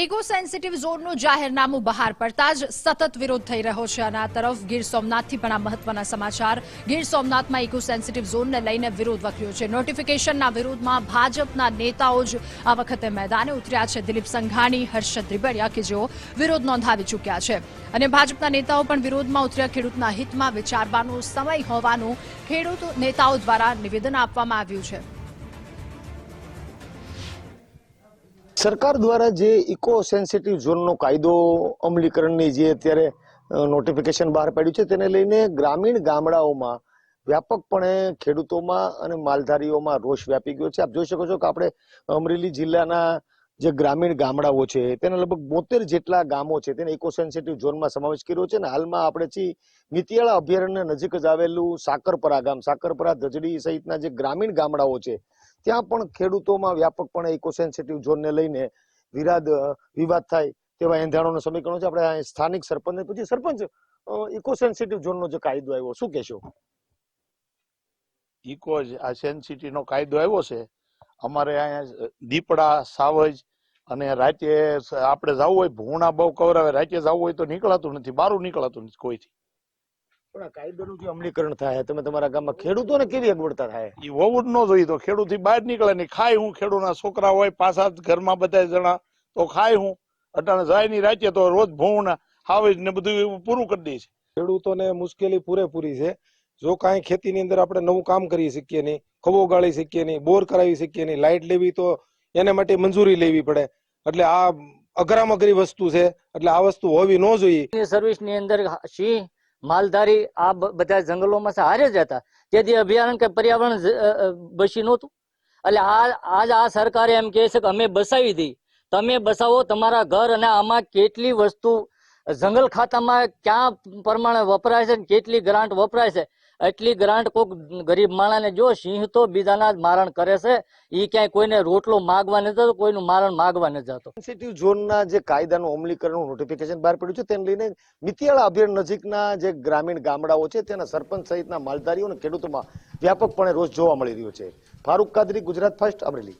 Eco sensitive ઝોનનું જાહેરનામું બહાર પડતા જ સતત વિરોધ થઈ રહ્યો છે. અને આ તરફ ગીર સોમનાથથી પણ આ મહત્વના સમાચાર. ગીર સોમનાથમાં ઇકો સેન્સિટિવ ઝોનને લઈને વિરોધ વકર્યો છે. નોટિફિકેશનના વિરોધમાં ભાજપના નેતાઓ જ આ વખતે મેદાને ઉતર્યા છે. દિલીપ સંઘાણી, હર્ષદ રીબડિયા કે જેઓ વિરોધ નોંધાવી ચૂક્યા છે. અને ભાજપના નેતાઓ પણ વિરોધમાં ઉતર્યા. ખેડૂતના હિતમાં વિચારવાનો સમય હોવાનું ખેડૂત નેતાઓ દ્વારા નિવેદન આપવામાં આવ્યું છે. સરકાર દ્વારા જે ઇકો સેન્સિટિવ ઝોનનો કાયદો અમલીકરણની જે અત્યારે નોટિફિકેશન બહાર પાડ્યું છે, તેને લઈને ગ્રામીણ ગામડાઓમાં વ્યાપકપણે ખેડૂતોમાં અને માલધારીઓમાં રોષ વ્યાપી ગયો છે. આપ જોઈ શકો છો કે આપણે અમરેલી જિલ્લાના જે ગ્રામીણ ગામડાઓ છે, તેના લગભગ બોતેર જેટલા ગામો છે, તેને ઇકો સેન્સિટિવ ઝોનમાં સમાવેશ કર્યો છે અને હાલમાં આપણે છીએ મિતિયાળા અભયારણ્ય નજીક જ આવેલું સાકરપરા ગામ. સાકરપરા ધજડી સહિતના જે ગ્રામીણ ગામડાઓ છે, ત્યાં પણ ખેડૂતોમાં વ્યાપકપણે ઇકો સેન્સિટિવ ઝોનને લઈને વિરાદ વિવાદ થાય તેવા એંધાણોના સમીકરણો છે. આપણે સ્થાનિક સરપંચને પૂછીએ. સરપંચ ઇકો સેન્સિટિવ ઝોનનો જે કાયદો આવ્યો, શું કહેશો? ઇકો આ સેન્સિટી નો કાયદો આવ્યો છે અમારે અહીંયા દીપડા સાવજ અને રાતે આપણે જવું હોય ભૂણા બહુ કવરાવે રાતે જવું હોય તો નીકળાતું નથી બારું નીકળાતું નથી કોઈથી. પણ કાયદાનું જે અમલીકરણ થાય તમે તમારા ગામમાં ખેડૂતોને કેવી અગવડતા થાય? ઈ હોવું જ ન જોઈએ તો ખેડૂતથી બહાર નીકળે નહીં ખાય હું ખેડૂતના છોકરા હોય પાછા ઘરમાં બધા જણા તો ખાય હું. અટાણે જાય નહીં રાતે તો રોજ ભૂણા હાવેજ ને બધું પૂરું કરી દે છે. ખેડૂતોને મુશ્કેલી પૂરેપૂરી છે. જો કાંઈ ખેતીની અંદર આપણે નવું કામ કરી શકીએ નહીં ખવો ગાળી શકીએ નહીં, બોર કરાવી શકીએ નહીં લાઇટ લેવી તો એને માટે મંજૂરી લેવી પડે. એટલે આ અઘરામ અઘરી વસ્તુ છે, એટલે આ વસ્તુ હોવી ન જોઈએ. સર્વિસની અંદર સિંહ માલધારી આ બધા જંગલોમાં હારે જ હતા તેથી અભિયાન કે પર્યાવરણ બસી નહોતું. એટલે આ, આજ આ સરકારે એમ કહે છે કે અમે બસાવી દઈ તમે બસાવો, તમારા ઘર અને આમાં કેટલી વસ્તુ, જંગલ ખાતામાં ક્યાં પ્રમાણે વપરાય છે કેટલી ગ્રાન્ટ વપરાય છે? એટલી ગ્રાન્ટ કોક ગરીબ માણસને જો સિંહ તો બીજાના જ મારણ કરે છે. ઈ ક્યાંય કોઈને રોટલો માગવા નથી જતો, કોઈનું મારણ માગવા નથી જતો. સેન્સિટિવ ઝોનના જે કાયદાનું અમલીકરણનું નોટિફિકેશન બહાર પડ્યું છે, તેને લઈને મિતિયાળા અભયારણ્ય નજીકના જે ગ્રામીણ ગામડાઓ છે, તેના સરપંચ સહિતના માલધારીઓ અને ખેડૂતોમાં વ્યાપકપણે રોષ જોવા મળી રહ્યો છે. ફારૂક કાદરી, ગુજરાત ફર્સ્ટ અમરેલી.